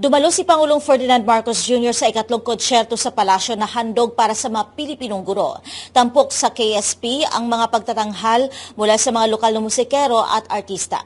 Dumalo si Pangulong Ferdinand Marcos Jr. sa ikatlong konsyerto sa palasyo na handog para sa mga Pilipinong guro. Tampok sa KSP ang mga pagtatanghal mula sa mga lokal na musikero at artista.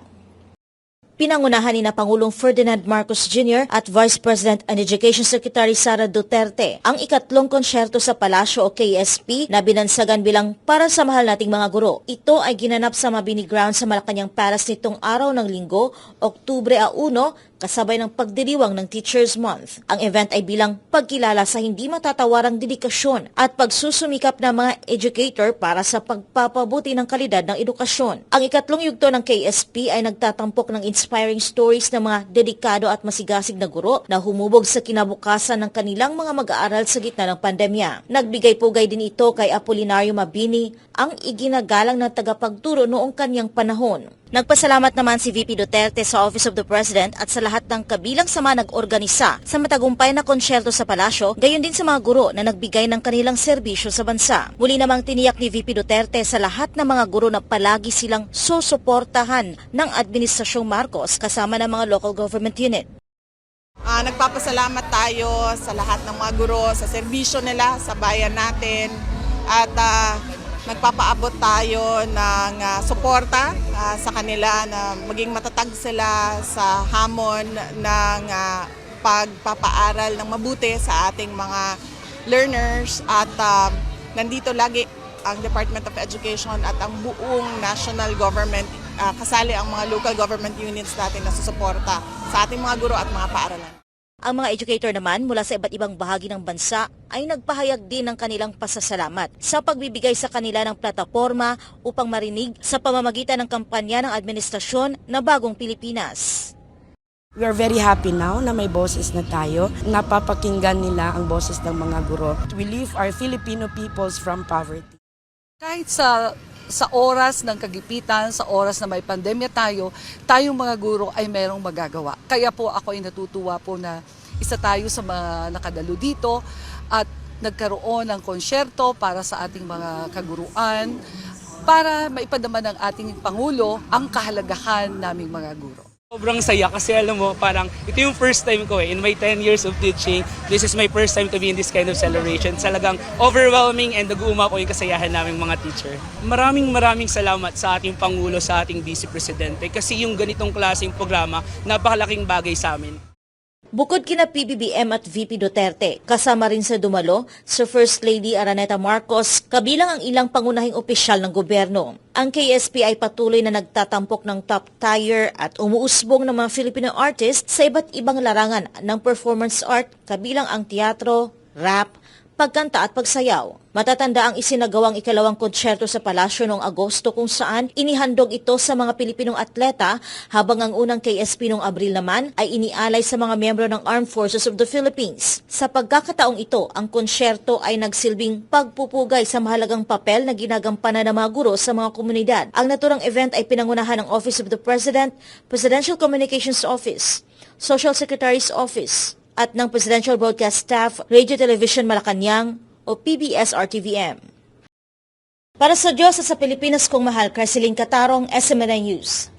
Pinangunahan ni na Pangulong Ferdinand Marcos Jr. at Vice President and Education Secretary Sara Duterte ang ikatlong konsyerto sa Palasyo o KSP na binansagan bilang para sa mahal nating mga guro. Ito ay ginanap sa Mabini Ground sa Malacanang Palace nitong araw ng linggo, Oktubre a 1, kasabay ng pagdiriwang ng Teachers Month. Ang event ay bilang pagkilala sa hindi matatawarang dedikasyon at pagsusumikap ng mga educator para sa pagpapabuti ng kalidad ng edukasyon. Ang ikatlong yugto ng KSP ay nagtatampok ng inspiring stories ng mga dedikado at masigasig na guro na humubog sa kinabukasan ng kanilang mga mag-aaral sa gitna ng pandemya. Nagbigay pugay din ito kay Apolinario Mabini, ang iginagalang na tagapagturo noong kanyang panahon. Nagpasalamat naman si VP Duterte sa Office of the President at sa lahat ng kabilang sama nag-organisa sa matagumpay na konsyerto sa palasyo, gayon din sa mga guro na nagbigay ng kanilang serbisyo sa bansa. Muli namang tiniyak ni VP Duterte sa lahat ng mga guro na palagi silang susuportahan ng Administrasyong Marcos kasama ng mga local government unit. Ah, nagpapasalamat tayo sa lahat ng mga guro, sa serbisyo nila sa bayan natin at ah, nagpapaabot tayo ng ah, suporta ah, sa kanila na maging matatag sila sa hamon ng ah, pagpapaaral ng mabuti sa ating mga learners at ah, nandito lagi ang Department of Education at ang buong national government ah, kasali ang mga local government units natin na susuporta sa ating mga guro at mga paaralan. Ang mga educator naman mula sa iba't ibang bahagi ng bansa ay nagpahayag din ng kanilang pasasalamat sa pagbibigay sa kanila ng plataforma upang marinig sa pamamagitan ng kampanya ng administrasyon na Bagong Pilipinas. We are very happy now na may boses na tayo. Napapakinggan nila ang boses ng mga guro. We lift our Filipino peoples from poverty. Kahit sa sa oras ng kagipitan, sa oras na may pandemya tayo, tayong mga guro ay merong magagawa. Kaya po ako ay natutuwa po na isa tayo sa mga nakadalo dito at nagkaroon ng konsyerto para sa ating mga kaguruan para maipadama ng ating Pangulo ang kahalagahan naming mga guro. Sobrang saya kasi alam mo, parang ito yung first time ko eh. In my 10 years of teaching, this is my first time to be in this kind of celebration. Talagang overwhelming and nag-uuma ko yung kasayahan naming mga teacher. Maraming maraming salamat sa ating Pangulo, sa ating Vice Presidente kasi yung ganitong klaseng programa, napakalaking bagay sa amin. Bukod kina PBBM at VP Duterte, kasama rin sa dumalo si First Lady Araneta Marcos, kabilang ang ilang pangunahing opisyal ng gobyerno. Ang KSP ay patuloy na nagtatampok ng top tier at umuusbong ng mga Filipino artists sa iba't ibang larangan ng performance art, kabilang ang teatro, rap, pagkanta at pagsayaw. Matatanda ang isinagawang ikalawang konsyerto sa palasyo noong Agosto kung saan inihandog ito sa mga Pilipinong atleta habang ang unang KSP noong Abril naman ay inialay sa mga miyembro ng Armed Forces of the Philippines. Sa pagkakataong ito, ang konsyerto ay nagsilbing pagpupugay sa mahalagang papel na ginagampanan ng mga guro sa mga komunidad. Ang naturang event ay pinangunahan ng Office of the President, Presidential Communications Office, Social Secretary's Office, at ng Presidential Broadcast Staff, Radio Television Malacanang o PBS-RTVM. Para sa Diyos at sa Pilipinas kong mahal, Creseline Katarong, SMNI News.